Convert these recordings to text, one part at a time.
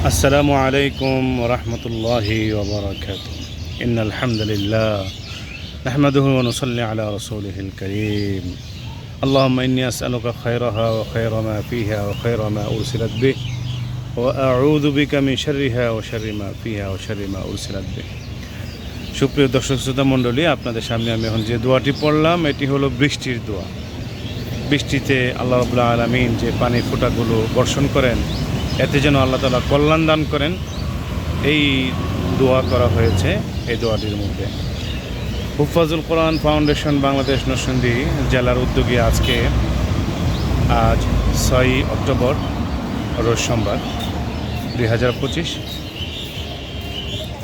السلام عليكم ورحمة الله وبركاته إن الحمد لله نحمده ونصلي على رسوله الكريم اللهم إني أسألك خيرها وخير ما فيها وخير ما أرسلت به وأعوذ بك من شرها وشر ما فيها وشر ما أرسلت به সুপ্রিয় দর্শক শ্রোতা মণ্ডলী আপনাদের সামনে আমি এখন যে দোয়াটি পড়লাম এটি হলো বৃষ্টির দোয়া বৃষ্টিতে আল্লাহ রবুল্লা আলমিন যে পানির ফোঁটাগুলো বর্ষণ করেন এতে যেন আল্লাহ তালা কল্যাণ দান করেন, এই দোয়া করা হয়েছে এই দোয়াটির মধ্যে। হুফাজুল কোরআন ফাউন্ডেশন বাংলাদেশ নরসিংদী জেলার উদ্যোগে আজকে আজ ছয়ই অক্টোবর, রোজ সোমবার, দুই হাজার পঁচিশ।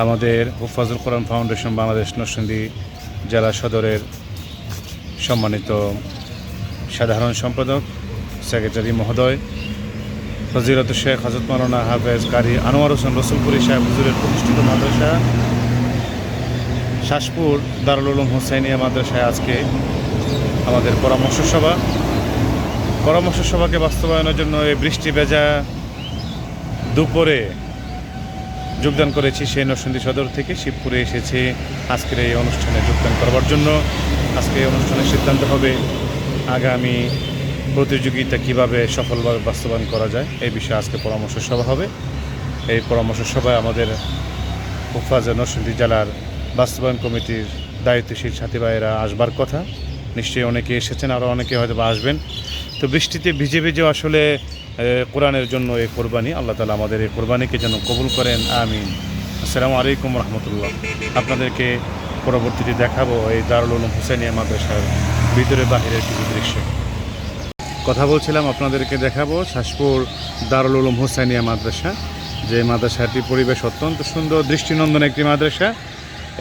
আমাদের হুফাজুল কোরআন ফাউন্ডেশন বাংলাদেশ নরসিংদী জেলা সদরের সম্মানিত সাধারণ সম্পাদক, সেক্রেটারি মহোদয় ফজিরত শেখ হজরত মালানা হাফেজ কারি আনোয়ার হোসেন রসুলপুরি সাহেব হুজুরের প্রতিষ্ঠিত মাদ্রাসা, শাসপুর দারুল উলুম হোসাইনিয়া মাদ্রাসায় আজকে আমাদের পরামর্শ সভা। পরামর্শ সভাকে বাস্তবায়নের জন্য এই বৃষ্টি ভেজা দুপুরে যোগদান করেছি সেই নরসিংদী সদর থেকে। শিবপুরে এসেছি আজকের এই অনুষ্ঠানে যোগদান করবার জন্য। আজকে এই অনুষ্ঠানের সিদ্ধান্ত হবে। আগামী প্রতিযোগিতা কীভাবে সফলভাবে বাস্তবায়ন করা যায়, এই বিষয়ে আজকে পরামর্শ সভা হবে। এই পরামর্শ সভায় আমাদের হুফাজা নরসিংদী জেলার বাস্তবায়ন কমিটির দায়িত্বশীল সাথী ভাইয়েরা আসবার কথা। নিশ্চয়ই অনেকে এসেছেন আরও অনেকে হয়তো আসবেন। তো বৃষ্টিতে ভিজে ভিজে আসলে কোরআনের জন্য এই কোরবানি, আল্লাহ তালা আমাদের এই কোরবানিকে যেন কবুল করেন, আমিন। আসসালামু আলাইকুম রহমতুল্লাহ। আপনাদেরকে পরবর্তীতে দেখাবো এই দারুল উলুম মাদ্রাসার ভিতরে বাহিরের কিছু দৃশ্য। কথা বলছিলাম, আপনাদেরকে দেখাবো শাসপুর দারুল উলুম হুসাইনিয়া মাদ্রাসা, যে মাদ্রাসাটি পরিবেশ অত্যন্ত সুন্দর, দৃষ্টিনন্দন একটি মাদ্রাসা।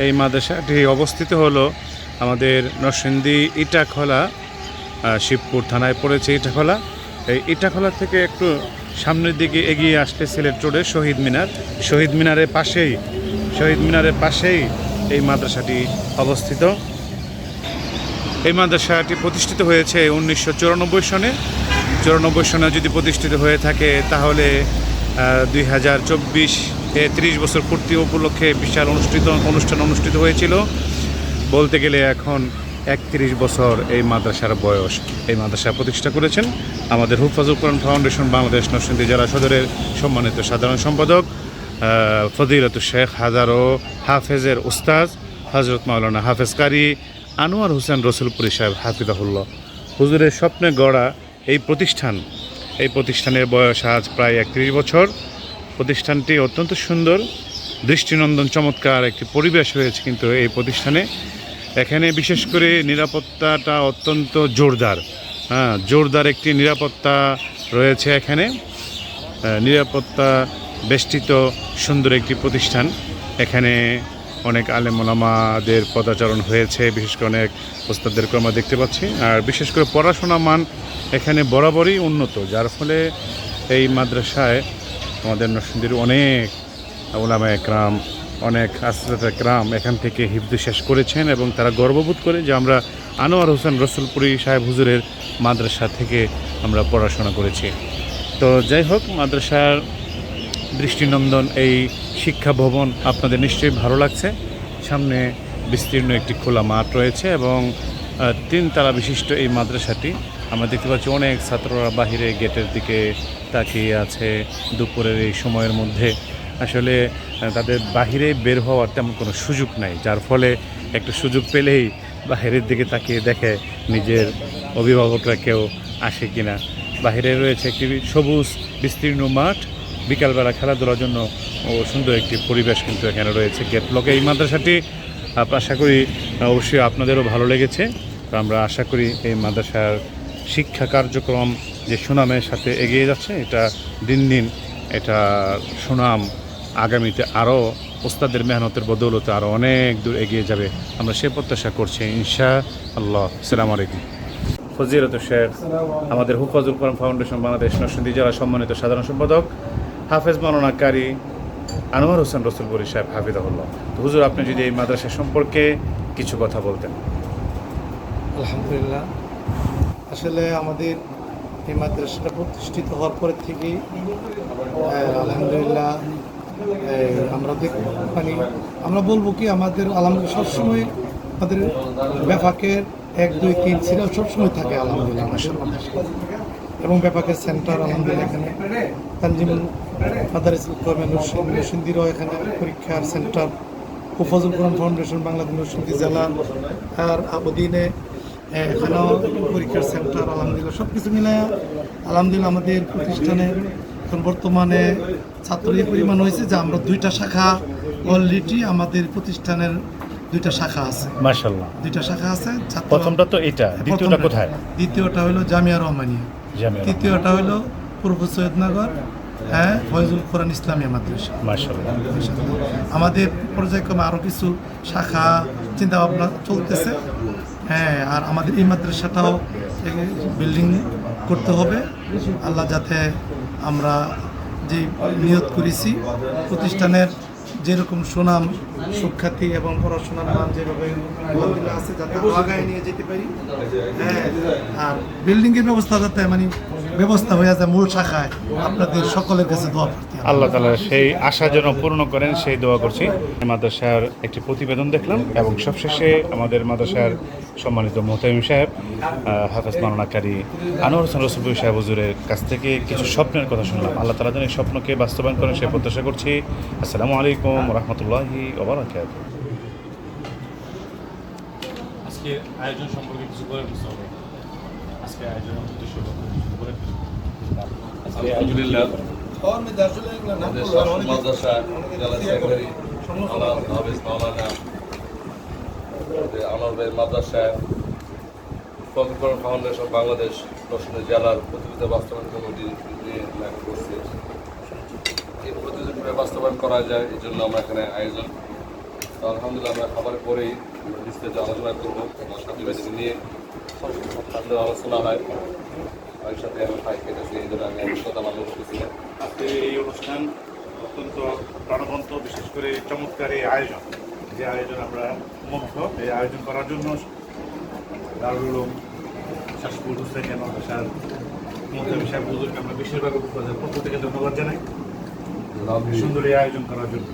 এই মাদ্রাসাটি অবস্থিত হলো আমাদের নরসিংদী ইটাখলা শিবপুর থানায় পড়েছে ইটাখলা। এই ইটাখলা থেকে একটু সামনের দিকে এগিয়ে আসলে সিলেট রোডে শহীদ মিনার। শহীদ মিনারের পাশেই, শহীদ মিনারের পাশেই এই মাদ্রাসাটি অবস্থিত। এই মাদ্রাসাটি প্রতিষ্ঠিত হয়েছে উনিশশো চুরানব্বই সনে। চুরানব্বই সনে যদি প্রতিষ্ঠিত হয়ে থাকে তাহলে দুই হাজার চব্বিশ ত্রিশ বছর পূর্তি উপলক্ষে বিশাল অনুষ্ঠিত অনুষ্ঠান অনুষ্ঠিত হয়েছিল। বলতে গেলে এখন একত্রিশ বছর এই মাদ্রাসার বয়স। এই মাদ্রাসা প্রতিষ্ঠা করেছেন আমাদের হুফাজুল কোরআন ফাউন্ডেশন বাংলাদেশ নরসিংদী জেলা সদরের সম্মানিত সাধারণ সম্পাদক আহ, ফদিলত শেখ হাজারো হাফেজের উস্তাজ হজরত মাওলানা হাফেজ কারি আনোয়ার হোসেন রসুলপুরি সাহেব হাফিজাহুল্লাহ। হুজুরের স্বপ্নে গড়া এই প্রতিষ্ঠান, এই প্রতিষ্ঠানের বয়স আজ প্রায় একত্রিশ বছর। প্রতিষ্ঠানটি অত্যন্ত সুন্দর, দৃষ্টিনন্দন চমৎকার একটি পরিবেশ হয়েছে কিন্তু এই প্রতিষ্ঠানে। এখানে বিশেষ করে নিরাপত্তাটা অত্যন্ত জোরদার। হ্যাঁ জোরদার একটি নিরাপত্তা রয়েছে এখানে। নিরাপত্তা বেষ্টিত সুন্দর একটি প্রতিষ্ঠান এখানে অনেক আলেমলামাদের পদাচরণ হয়েছে, বিশেষ করে অনেক ওস্তাদদেরকে আমরা দেখতে পাচ্ছি। আর বিশেষ করে পড়াশোনা মান এখানে বরাবরই উন্নত, যার ফলে এই মাদ্রাসায় আমাদের নরসিংদীর অনেক ওলামা একরাম, অনেক আস্তাদ একরাম এখান থেকে হিফদু শেষ করেছেন এবং তারা গর্ববোধ করে যে আমরা আনোয়ার হোসেন রসুলপুরি সাহেব হুজুরের মাদ্রাসা থেকে আমরা পড়াশোনা করেছি। তো যাই হোক, মাদ্রাসার দৃষ্টিনন্দন এই শিক্ষা ভবন আপনাদের নিশ্চয়ই ভালো লাগছে। সামনে বিস্তীর্ণ একটি খোলা মাঠ রয়েছে এবং আহ, তিনতলা বিশিষ্ট এই মাদ্রাসাটি আমরা দেখতে পাচ্ছি অনেক ছাত্ররা বাহিরে গেটের দিকে তাকিয়ে আছে দুপুরের এই সময়ের মধ্যে। আসলে তাদের বাহিরে বের হওয়ার তেমন কোনো সুযোগ নাই যার ফলে একটা সুযোগ পেলেই বাহিরের দিকে তাকিয়ে দেখে নিজের অভিভাবকরা কেউ আসে কিনা। বাহিরে রয়েছে একটি সবুজ বিস্তীর্ণ মাঠ বিকালবেলা খেলাধুলার জন্য সুন্দর একটি পরিবেশ কিন্তু এখানে রয়েছে। গেট ব্লকে এই মাদ্রাসাটি আশা করি অবশ্যই আপনাদেরও ভালো লেগেছে। তো আমরা আশা করি এই মাদ্রাসার শিক্ষা কার্যক্রম যে সুনামের সাথে এগিয়ে যাচ্ছে, এটা দিন দিন এটা সুনাম আগামীতে আরও ওস্তাদের মেহনতের বদৌলতে আরও অনেক দূর এগিয়ে যাবে। আমরা সে প্রত্যাশা করছি ইনশা আল্লাহ সালাম আলাইকুম। ফজিরত শেখ, আমাদের হুফাজুল কোরআন ফাউন্ডেশন বাংলাদেশ নরসিংদী জেলা সম্মানিত সাধারণ সম্পাদক। হাফেজ মাওলানা কারি আনোয়ার হোসেন রসুলপুরি সাহেব হাফিজাহুল্লাহ। তো হুজুর আপনি যদি এই মাদ্রাসা সম্পর্কে কিছু কথা বলতেন। আলহামদুলিল্লাহ। আসলে আমাদের এই মাদ্রাসাটা প্রতিষ্ঠিত হওয়ার পরে আহ, আলহামদুলিল্লাহ আমরা মানে আমরা বলব কি আমাদের আলহামদুলিল্লাহ সবসময় আমাদের ব্যাপাকের এক দুই তিন সিরিয়াল সবসময় থাকে আলহামদুলিল্লাহ। এবং ব্যাপাকের সেন্টার আলহামদুলিল্লাহ এখানে তানজিমুল মাদারিস নরসিংদীরও এখানে পরীক্ষার সেন্টার হুফাজুল কোরআন ফাউন্ডেশন বাংলাদেশ নরসিংদী জেলা আর অধীনে এখানেও পরীক্ষার সেন্টার আলহামদুলিল্লাহ সব কিছু মিলায় আলহামদুলিল্লাহ আমাদের প্রতিষ্ঠানে এখন বর্তমানে ছাত্রের পরিমাণ হয়েছে যে আমরা দুইটা শাখা অলরেডি আমাদের প্রতিষ্ঠানের দুইটা শাখা আছে। মাশাল্লাহ দুইটা শাখা আছে প্রথমটা তো এটা দ্বিতীয়টা কোথায়? দ্বিতীয়টা হলো জামিয়া রহমানিয়া। তৃতীয়টা হলো পূর্ব সৈয়দনগর হ্যাঁ ফয়জুল কোরআন ইসলামিয়া মাদ্রাসা। আমাদের পর্যায়ক্রমে আরও কিছু শাখা চিন্তা ভাবনা চলতেছে। হ্যাঁ আর আমাদের এই মাদ্রাসাটাও বিল্ডিং করতে হবে। আল্লাহ যাতে আমরা যে নিয়ত করেছি প্রতিষ্ঠানের যেরকম সুনাম, সুখ্যাতি এবং পড়াশোনার মান যেভাবে আছে, যাতে আগায় নিয়ে যেতে পারি। হ্যাঁ আর বিল্ডিংয়ের ব্যবস্থা যাতে মানে ব্যবস্থা হয়ে যায় মূল শাখায়, আপনাদের সকলের কাছে দোয়া করতে আল্লাহ তালা সেই আশা যেন পূর্ণ করেন, সেই দোয়া করছি। মাদ্রাসার একটি প্রতিবেদন দেখলাম এবং সবশেষে আমাদের মাদ্রাসার সম্মানিত মোহতামিম সাহেব হাফেজ মাননাকারী আনোয়ার হোসেন রসুফি সাহেব হুজুরের কাছ থেকে কিছু স্বপ্নের কথা শুনলাম। আল্লাহ তালা যেন এই স্বপ্নকে বাস্তবায়ন করেন সে প্রত্যাশা করছি। আসসালামু আলাইকুম রহমতুল্লাহি ওবরাকাত আজকে আয়োজন সম্পর্কে কিছু করে আজকে আয়োজনের উদ্দেশ্য আলহামদুলিল্লাহ আমাদের জেলা সেক্রেটারি আলাল হাফিজ মাওলানা আমাদের আনোয়ার মাদ্রাসা ফজলকর ফাউন্ডেশন বাংলাদেশ দর্শনের জেলার প্রতিযোগিতা বাস্তবায়ন কমিটি নিয়ে করছে এই প্রতিযোগিতা বাস্তবায়ন করা যায়, এই জন্য আমরা এখানে আয়োজন আলহামদুলিল্লাহ, আমরা খাবার পরেই বিস্তারিত আলোচনা করব। আমার সাথী ভাইদের নিয়ে আলোচনা হয়। ওই সাথে আমি ভাই কেটেছি এই জন্য আমি কথা মানুষ করছিলাম আজকের এই অনুষ্ঠান অত্যন্ত প্রাণবন্ত, বিশেষ করে চমৎকার এই আয়োজন। যে আয়োজন আমরা মুক্ত এই আয়োজন করার জন্য দারুল শাসপুর হোসেন স্যার মোহতামি সাহেব হুজুরকে আমরা বিশেষভাবে প্রত্যেকে ধন্যবাদ জানাই। সুন্দর এই আয়োজন করার জন্য।